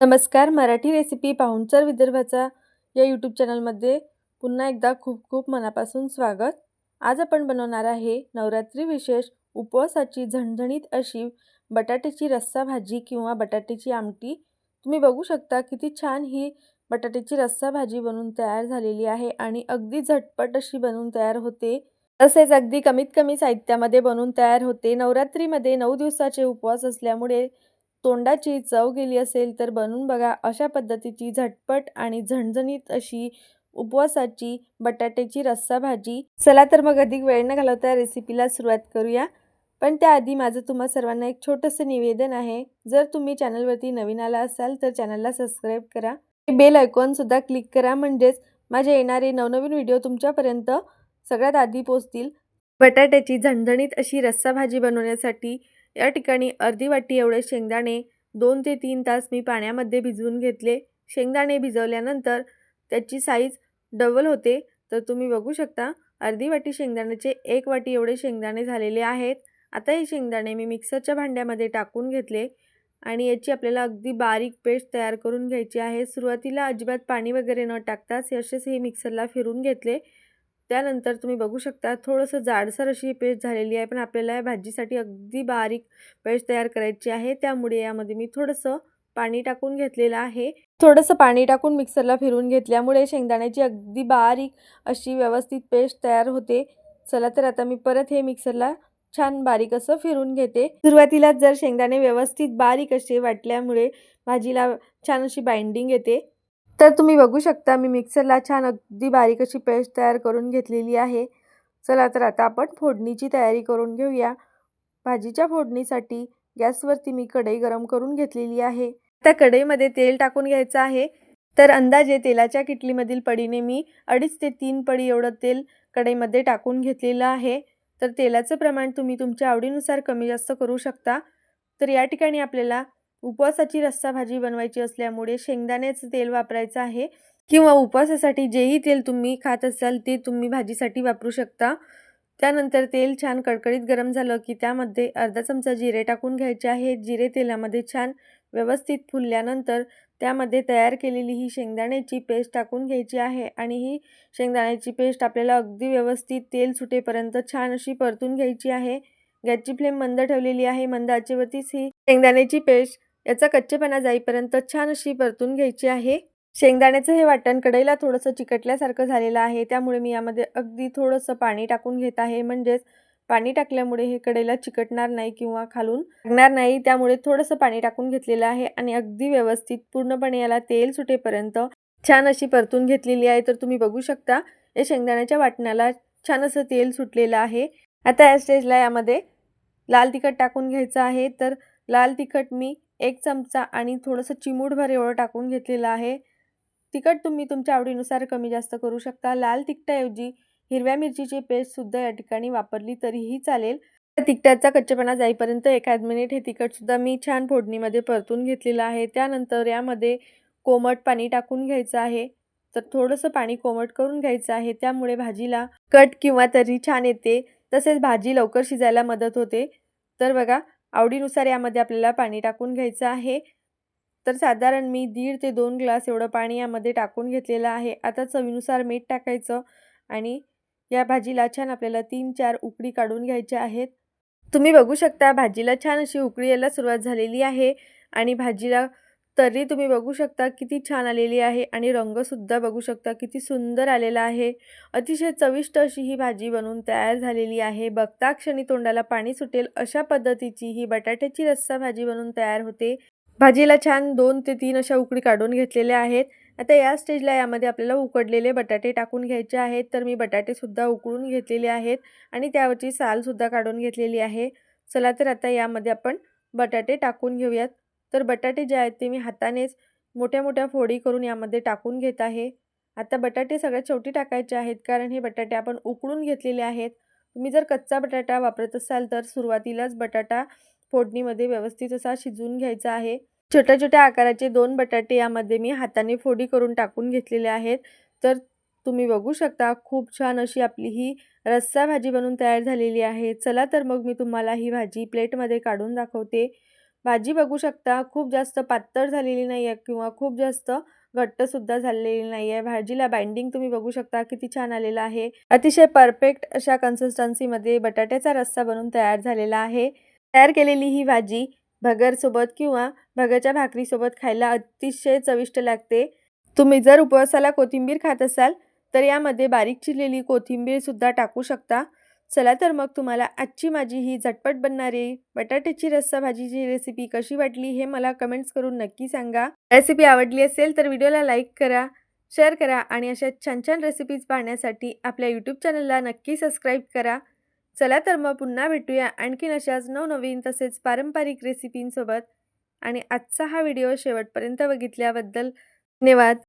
नमस्कार मराठी रेसिपी पाहुणचार विदर्भाचा या यूट्यूब चॅनलमध्ये पुन्हा एकदा खूप खूप मनापासून स्वागत. आज आपण बनवणार आहे नवरात्री विशेष उपवासाची झणझणीत अशी बटाट्याची रस्सा भाजी किंवा बटाट्याची आमटी. तुम्ही बघू शकता किती छान ही बटाट्याची रस्सा भाजी बनवून तयार झालेली आहे आणि अगदी झटपट अशी बनवून तयार होते. तसेच अगदी कमीत कमी साहित्यामध्ये बनवून तयार होते. नवरात्रीमध्ये नऊ दिवसाचे उपवास असल्यामुळे तोंडाची चव गेली असेल तर बनवून बघा. अशा पद्धतीची झटपट आणि झणझणीत अशी उपवासाची बटाट्याची रस्सा भाजी. चला तर मग अधिक वेळ न घालवता रेसिपीला सुरुवात करूया. पण त्याआधी माझं तुम्हा सर्वांना एक छोटंसं निवेदन आहे. जर तुम्ही चॅनलवरती नवीन आला असाल तर चॅनलला सबस्क्राईब करा. बेल आयकॉनसुद्धा क्लिक करा. म्हणजेच माझे येणारे नवनवीन व्हिडिओ तुमच्यापर्यंत सगळ्यात आधी पोचतील बटाट्याची झणझणीत अशी रस्सा भाजी बनवण्यासाठी या ठिकाणी अर्धी वाटी एवढे शेंगदाणे दोन ते तीन तास मी पाण्यामध्ये भिजवून घेतले. शेंगदाणे भिजवल्यानंतर त्याची साईज डबल होते. तर तुम्ही बघू शकता अर्धी वाटी शेंगदाण्याचे एक वाटी एवढे शेंगदाणे झालेले आहेत. आता हे शेंगदाणे मी मिक्सरच्या भांड्यामध्ये टाकून घेतले आणि याची आपल्याला अगदी बारीक पेस्ट तयार करून घ्यायची आहे. सुरुवातीला अजिबात पाणी वगैरे न टाकताच असेच हे मिक्सरला फिरून घेतले. त्यानंतर तुम्ही बघू शकता थोडंसं जाडसर अशी पेस्ट झालेली आहे पण आपल्याला या भाजीसाठी अगदी बारीक पेस्ट तयार करायची आहे. त्यामुळे यामध्ये मी थोडंसं पाणी टाकून घेतलेलं आहे. थोडंसं पाणी टाकून मिक्सरला फिरून घेतल्यामुळे शेंगदाण्याची अगदी बारीक अशी व्यवस्थित पेस्ट तयार होते. चला तर आता मी परत हे मिक्सरला छान बारीक असं फिरून घेते. सुरुवातीलाच जर शेंगदाणे व्यवस्थित बारीक असे वाटल्यामुळे भाजीला छान अशी बाइंडिंग येते. तर तुम्ही बघू शकता मी मिक्सरला छान अगदी बारीक अशी पेस्ट तयार करून घेतलेली आहे. चला तर आता आपण फोडणीची तयारी करून घेऊया. भाजीच्या फोडणीसाठी गॅसवरती मी कढई गरम करून घेतलेली आहे. त्या कढईमध्ये तेल टाकून घ्यायचं आहे. तर अंदाजे तेलाच्या किटलीमधील पडीने मी अडीच ते तीन पडी एवढं तेल कढईमध्ये टाकून घेतलेलं आहे. तर तेलाचं प्रमाण तुम्ही तुमच्या आवडीनुसार कमी जास्त करू शकता. तर या ठिकाणी आपल्याला उपवासाची रस्सा भाजी बनवायची असल्यामुळे शेंगदाण्याचं तेल वापरायचं आहे किंवा उपवासासाठी जेही तेल तुम्ही खात असाल ते तुम्ही भाजीसाठी वापरू शकता. त्यानंतर तेल छान कडकडीत गरम झालं की त्यामध्ये अर्धा चमचा जिरे टाकून घ्यायचे आहे. जिरे तेलामध्ये छान व्यवस्थित फुलल्यानंतर त्यामध्ये तयार केलेली ही शेंगदाण्याची पेस्ट टाकून घ्यायची आहे आणि ही शेंगदाण्याची पेस्ट आपल्याला अगदी व्यवस्थित तेल सुटेपर्यंत छान अशी परतून घ्यायची आहे. गॅसची फ्लेम मंद ठेवलेली आहे. मंद आचेवरतीच ही शेंगदाण्याची पेस्ट याचा कच्चेपणा जाईपर्यंत छान अशी परतून घ्यायची आहे. शेंगदाण्याचं हे वाटण कढईला थोडंसं चिकटल्यासारखं झालेलं आहे. त्यामुळे मी यामध्ये अगदी थोडंसं पाणी टाकून घेत आहे. म्हणजेच पाणी टाकल्यामुळे हे कढईला चिकटणार नाही किंवा खालून लागणार नाही. त्यामुळे थोडंसं पाणी टाकून घेतलेलं आहे आणि अगदी व्यवस्थित पूर्णपणे याला तेल सुटेपर्यंत छान अशी परतून घेतलेली आहे. तर तुम्ही बघू शकता या शेंगदाण्याच्या वाटणाला छान असं तेल सुटलेलं आहे. आता या स्टेजला यामध्ये लाल तिखट टाकून घ्यायचं आहे. तर लाल तिखट मी एक चमचा आणि थोडंसं चिमूटभर एवढं टाकून घेतलेलं आहे. तिखट तुम्ही तुमच्या आवडीनुसार कमी जास्त करू शकता. लाल तिखटाऐवजी हिरव्या मिरचीची पेस्टसुद्धा या ठिकाणी वापरली तरीही चालेल. तिखटाचा कच्चेपणा जाईपर्यंत एखाद मिनिट हे तिखटसुद्धा मी छान फोडणीमध्ये परतून घेतलेलं आहे. त्यानंतर यामध्ये कोमट पाणी टाकून घ्यायचं आहे. तर थोडंसं पाणी कोमट करून घ्यायचं आहे. त्यामुळे भाजीला कट किंवा तरी छान येते. तसेच भाजी लवकर शिजायला मदत होते. तर बघा आवडीनुसार यामध्ये आपल्याला पाणी टाकून घ्यायचं आहे. तर साधारण मी दीड ते दोन ग्लास एवढं पाणी यामध्ये टाकून घेतलेलं आहे. आता चवीनुसार मीठ टाकायचं आणि या भाजीला छान आपल्याला तीन चार उकडी काढून घ्यायच्या आहेत. तुम्ही बघू शकता भाजीला छान अशी उकळी यायला सुरुवात झालेली आहे आणि भाजीला तरी तुम्ही बघू शकता किती छान आलेली आहे आणि रंगसुद्धा बघू शकता किती सुंदर आलेला आहे. अतिशय चविष्ट अशी ही भाजी बनवून तयार झालेली आहे. बघता क्षणी तोंडाला पाणी सुटेल अशा पद्धतीची ही बटाट्याची रस्सा भाजी बनवून तयार होते. भाजीला छान दोन ते तीन अशा उकडी काढून घेतलेल्या आहेत. आता या स्टेजला यामध्ये आपल्याला उकडलेले बटाटे टाकून घ्यायचे आहेत. तर मी बटाटेसुद्धा उकळून घेतलेले आहेत आणि त्यावरची सालसुद्धा काढून घेतलेली आहे. चला तर आता यामध्ये आपण बटाटे टाकून घेऊयात. तर बटाटे जे आहेत ते मी हातानेच मोठ्या मोठ्या फोडी करून यामध्ये टाकून घेत आहे. आता बटाटे सगळ्यात शेवटी टाकायचे आहेत कारण हे बटाटे आपण उकळून घेतलेले आहेत. तुम्ही जर कच्चा बटाटा वापरत असाल तर सुरुवातीलाच बटाटा फोडणीमध्ये व्यवस्थित असा शिजवून घ्यायचा आहे. छोट्या छोट्या आकाराचे दोन बटाटे यामध्ये मी हाताने फोडी करून टाकून घेतलेले आहेत. तर तुम्ही बघू शकता खूप छान अशी आपली ही रस्सा भाजी बनवून तयार झालेली आहे. चला तर मग मी तुम्हाला ही भाजी प्लेटमध्ये काढून दाखवते. भाजी बघू शकता खूप जास्त पातळ झालेली नाही आहे किंवा खूप जास्त घट्टसुद्धा झालेली नाही आहे भाजीला बाइंडिंग तुम्ही बघू शकता किती छान आलेलं आहे. अतिशय परफेक्ट अशा कन्सिस्टन्सीमध्ये बटाट्याचा रस्सा बनून तयार झालेला आहे. तयार केलेली ही भाजी भगरसोबत किंवा भगरच्या भाकरीसोबत खायला अतिशय चविष्ट लागते. तुम्ही जर उपवासाला कोथिंबीर खात असाल तर यामध्ये बारीक चिरलेली कोथिंबीरसुद्धा टाकू शकता. चला तर मग तुम्हाला आजची माझी ही झटपट बनणारी बटाट्याची रस्सा भाजीची रेसिपी कशी वाटली हे मला कमेंट्स करून नक्की सांगा. रेसिपी आवडली असेल तर व्हिडिओला लाईक करा शेअर करा आणि अशा छान छान रेसिपीज पाहण्यासाठी आपल्या यूट्यूब चॅनलला नक्की सबस्क्राईब करा. चला तर मग पुन्हा भेटूया आणखीन अशाच नवनवीन तसेच पारंपरिक रेसिपींसोबत आणि आजचा हा व्हिडिओ शेवटपर्यंत बघितल्याबद्दल धन्यवाद.